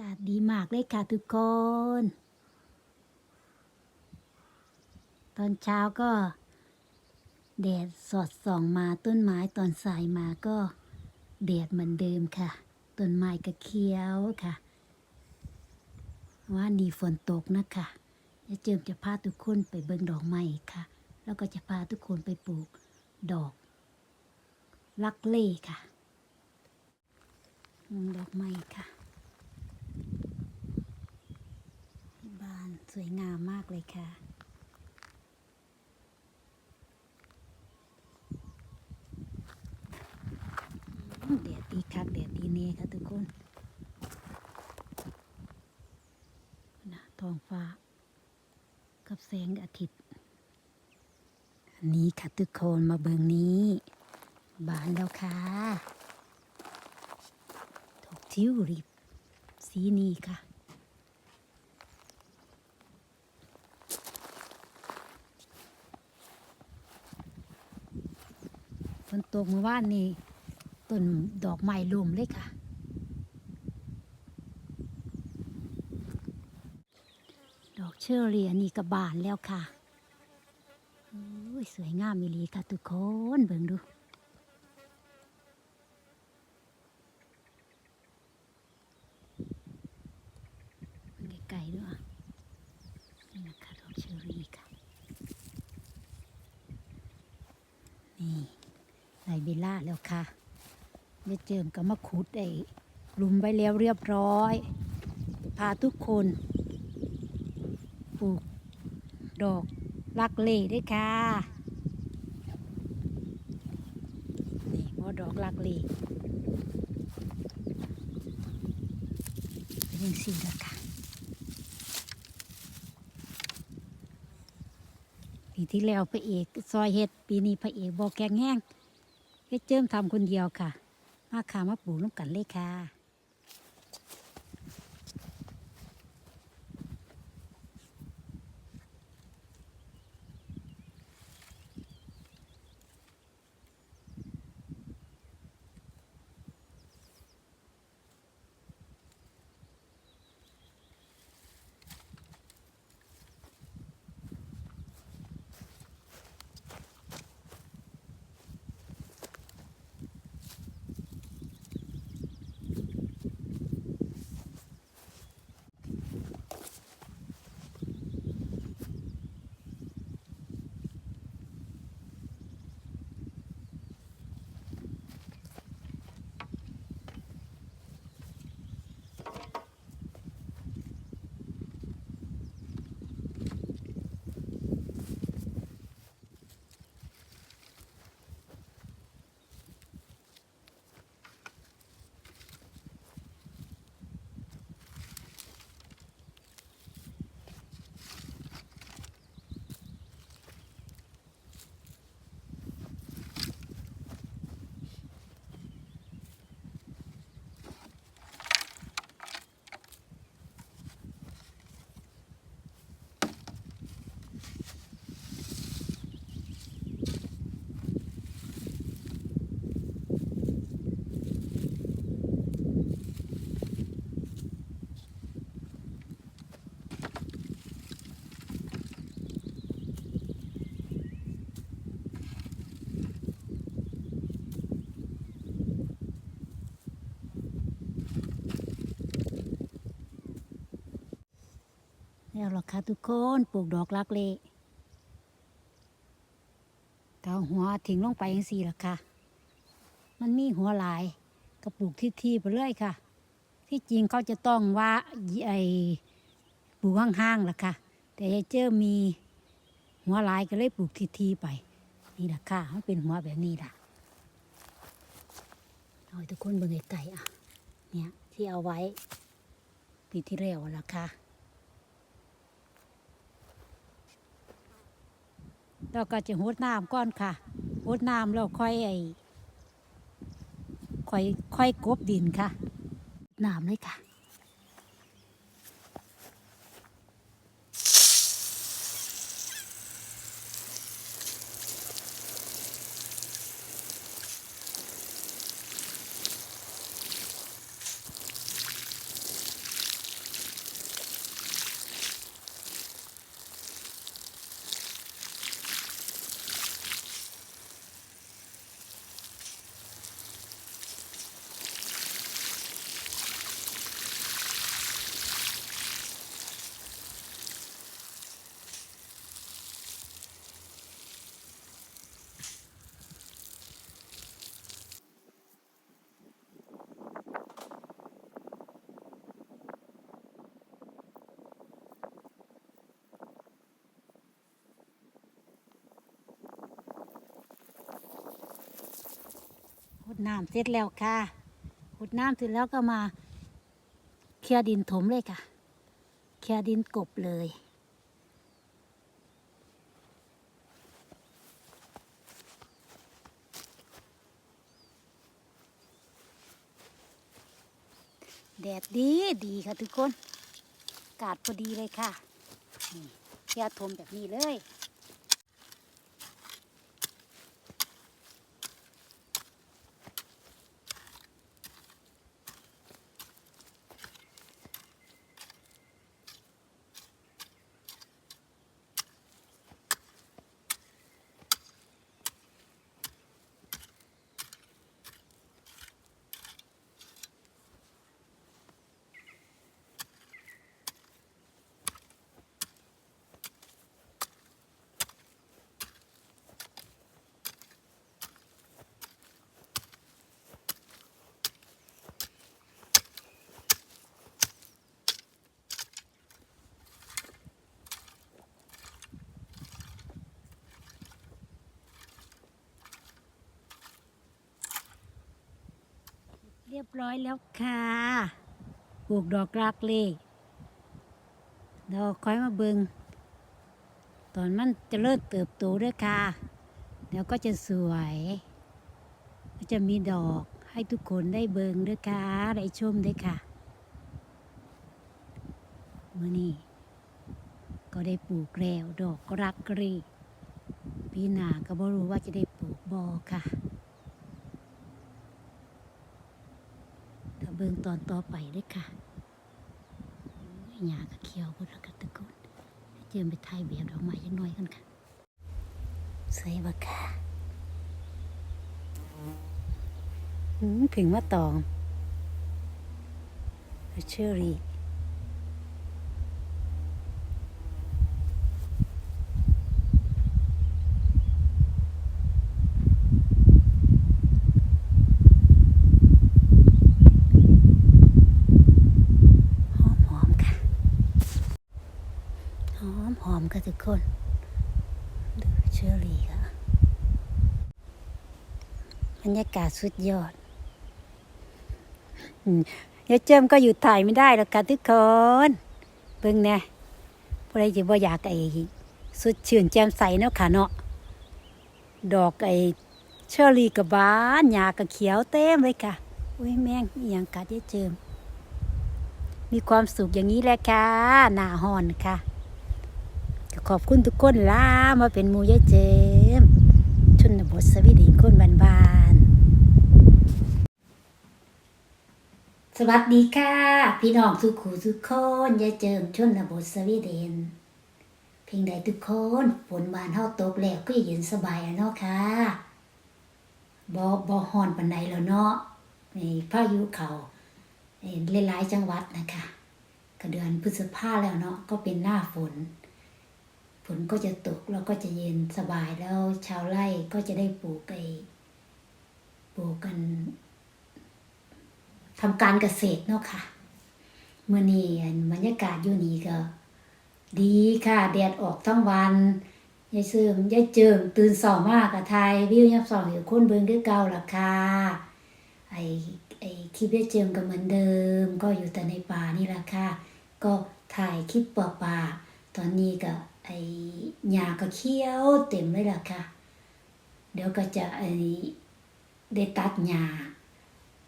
ากาศดีมากเลยค่ะทุกคน ตอนเช้าก็แดดสอดส่องมาต้นไม้ตอนสายมาก็แดดเหมือนเดิมค่ะ ต้นไม้ก็เขียวค่ะ ว่านี่ฝนตกนะคะจะเจิมจะพาทุกคนไปเบิ่งดอกไม้ค่ะ แล้วก็จะพาทุกคนไปปลูกดอกลักเล่ค่ะดอกไม้ค่ะ บาน สวยงามมากเลยค่ะอืมแดดดีคักแดดดีเน่ค่ะทุกคนนะท้องฟ้า กับแสงอาทิตย์ อันนี้ค่ะทุกคนมาเบิงนี้ บานแล้วค่ะดอกทิวลิปสีนี้ค่ะ ตกเมื่อวานนี้ต้นดอกไม้ลมเลยค่ะ ดอกเชอรี่อันนี้ก็บานแล้วค่ะโอ้ยสวยงามมีลีค่ะทุกคนเบิ่งดู เบิ่งไกลๆด้วยนี่นะคะดอกเชอรี่ค่ะ นี่ใส่ เบลล่าแล้วค่ะเดี๋ยวเจิมก็มาขุดไอ้หลุมไว้แล้วเรียบร้อย พาทุกคนปลูกดอกลักเล่ด้วยค่ะนี่พอดอกลักเล่เป็นยังสี่ละค่ะปีที่แล้วพระเอกซอยเฮ็ดปีนี้พระเอกบอกแกงแห้ง เฮ็ดเจิมทำคนเดียวค่ะ มาขามาปลูกน้ำกันเลยค่ะ ค่ะทุกคนปลูกดอกลักเล่ก็เอาหัวทิ้งลงไปยังสี่ละค่ะ มันมีหัวหลายก็ปลูกที่ๆไปเรื่อยค่ะ ที่จริงเขาจะต้องว่าไอปลูกห่างๆล่ะค่ะ แต่ยายเจ้ามีหัวหลายก็เลยปลูกที่ๆไป นี่ละค่ะมันเป็นหัวแบบนี้ล่ะเอาทุกคนเบิ่งไกลๆอะ เนี่ยที่เอาไว้ปีที่แล้วล่ะค่ะ เราก็จะหดน้ำก่อนค่ะหดน้ำแล้วค่อยไอ้ค่อยค่อยกบดินค่ะน้ำเลยค่ะ น้ำเสร็จแล้วค่ะขุดน้ำเสร็จแล้วก็มา เคลียดินถมเลยค่ะ เคลียดินกบเลย แดดดีดีค่ะทุกคนอากาศพอดีเลยค่ะ เคลียถมแบบนี้เลย รียบร้อยแล้วค่ะปลูกดอกรักเลยดอกคอยมาเบิงตอนมันจะเริ่มเติบโตด้วยค่ะ เดี๋ยวก็จะสวย ก็จะมีดอกให้ทุกคนได้เบิงด้วยค่ะ ได้ชมด้วยค่ะมื่อนี้ก็ได้ปลูกแล้วดอกรักกรีปีหน้าก็บ่รู้ว่าจะได้ปลูกบอค่ะ ถ้า เบิ่งตอนต่อไปด้วยค่ะหญ้ากระเขียวพุทธกัตะกุนเจิมไปถ่ายเบียบดอกไม้ยังน้อยกันค่ะสวยบักค่ะถึงว่าตองเชอรี่หอมหอมๆค่ะ หอมหอมๆ คนดูเชอรี่ค่ะบรรยากาศสุดยอดอืมเยวเจิมก็อยู่ถ่ายไม่ได้หรอกค่ะทุกคนเบิ่งแน่ผู้ใดจะบ่อยากไอ้สุดชื่นแจ่มใสเนาะค่ะเนาะดอกไอ้เชอรี่กับบานหญ้ากับเขียวเต็มเลยค่ะอุ้ยแมงอหยังกัดเยวเจิม มีความสุขอย่างนี้แหละค่ะหน้าหอนค่ะ ขอบคุณทุกคนล่ามาเป็นมูยายเจมส์ชนบทสวีเดนคนบานๆสวัสดีค่ะ พี่น้องทุกขู่ทุกคนยายเจิมชนบทสวีเดน เพียงใดทุกคนฝนบานเฮาตกแล้วก็เย็นสบายแล้วเนาะค่ะบ่บ่ฮ้อนปานใดแล้วเนาะในพายุเขาเอ่อหลายจังหวัดนะคะก็เดือนพฤษภาแล้วเนาะก็เป็นหน้าฝน ฝนก็จะตกแล้วก็จะเย็นสบายแล้วชาวไร่ก็จะได้ปลูกไอ้ปลูกกันทำการเกษตรเนาะค่ะเมื่อนี้อันบรรยากาศอยู่นี่ก็ ดีค่ะ แดดออกทั้งวันยายเสื่อมยายเจิมตื่นสองมากกับไทยวิวยับสองอยู่คนเบิงคือเก่าล่ะค่ะไอไอคลิปยายเจิมก็เหมือนเดิม ก็อยู่แต่ในป่านี่ล่ะค่ะ ก็ถ่ายคลิปป่าป่าตอนนี้ก็ ไอ้หญ้าก็เขียวเต็มเลยล่ะค่ะ เดี๋ยวก็จะไอ้ได้ตัดหญ้า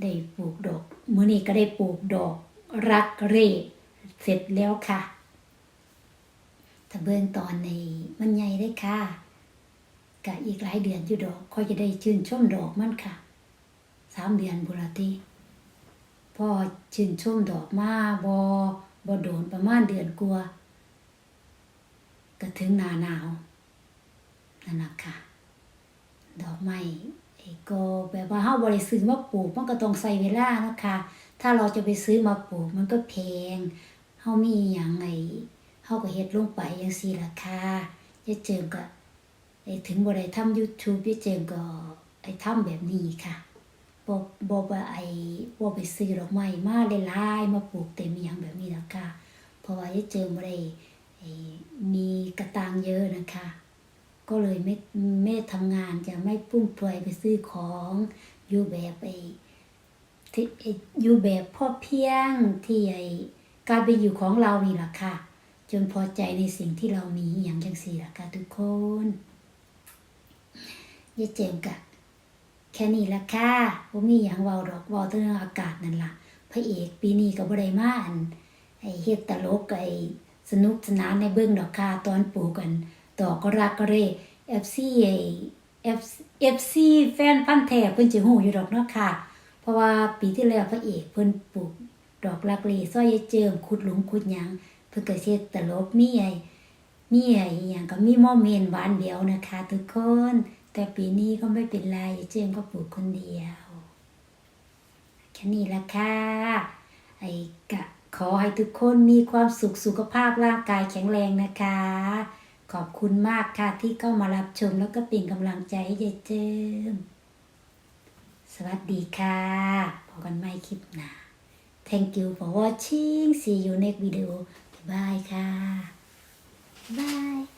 ได้ปลูกดอกมื้อนี้ก็ได้ปลูกดอกรักเร่เสร็จแล้วค่ะถ้าเบิ่งตอนในมันใหญ่ได้ค่ะกะอีกหลายเดือนอยู่ดอกค่อยจะได้ชื่นชมดอกมันค่ะสามเดือนบุรติพอชื่นชมดอกมาบอบอโดนประมาณเดือนกลัวา ก็ถึงหนาหนาวนั่นนะค่ะ ดอกไม้ไอ้ก็แบบว่าเฮาบ่ได้ซื้อมาปลูกมันก็ต้องใช้เวลานะคะ ถ้าเราจะไปซื้อมาปลูกมันก็แพงเฮามีหยังไงเฮาก็เฮ็ดลงไปจังซี่ล่ะค่ะยายเจิมก็ไอ้ถึงบ่ได้ทำ YouTube ยายเจิมก็ไอ้ทำแบบนี้ค่ะบ่บ่ว่าไอ้บ่ไปซื้อดอกไม้มาหลายๆมาปลูกเต็มอหยังแบบนี้ล่ะค่ะเพราะว่ายายเจิมบ่ได้ มีกระตังเยอะนะคะ ก็เลยไม่ไม่ทำงานจะไม่ปุ้มเปื่อยไปซื้อของอยู่แบบไอ้อยู่แบบพ่อเพียงที่ไอ้การเป็นอยู่ของเรานี่แหละค่ะ จนพอใจในสิ่งที่เรามีอย่างจังสี่ละค่ะทุกคนยายเจมกะแค่นี้ละค่ะบ่ามีหยังเว้าดอกเวาแต่เรื่องอากาศนั่นล่ะพระเอกปีนี้ก็บ่ได้มาอันไอเฮ็ดตลกไอ สนุกสนานในเบิ่งดอกค่ะตอนปลูกกัน ต่อก็รักก็เร่ FC ไอ้ FC แฟนพันธ์แท้เพิ่นสิฮู้อยู่ดอกเนาะค่ะ เพราะว่าปีที่แล้วพระเอกเพิ่นปลูกดอกลักเลซอยยายเจิมขุดหลุมขุดหยังเพิ่นก็เฮ็ดตลกมีไอ้มีไอ้อย่างก็มีโมเมนต์หวานเดียวนะคะ ทุกคน แต่ปีนี้ก็ไม่เป็นไรเจิมก็ปลูกคนเดียวแค่นี้ละค่ะไอ้กะ ขอให้ทุกคนมีความสุขสุขภาพร่างกายแข็งแรงนะคะ ขอบคุณมากค่ะที่เข้ามารับชมแล้วก็เป็นกำลังใจให้ยายเจิมส์สวัสดีค่ะพบกันใหม่คลิปหน้า Thank you for watching see you next video bye ค่ะ Bye.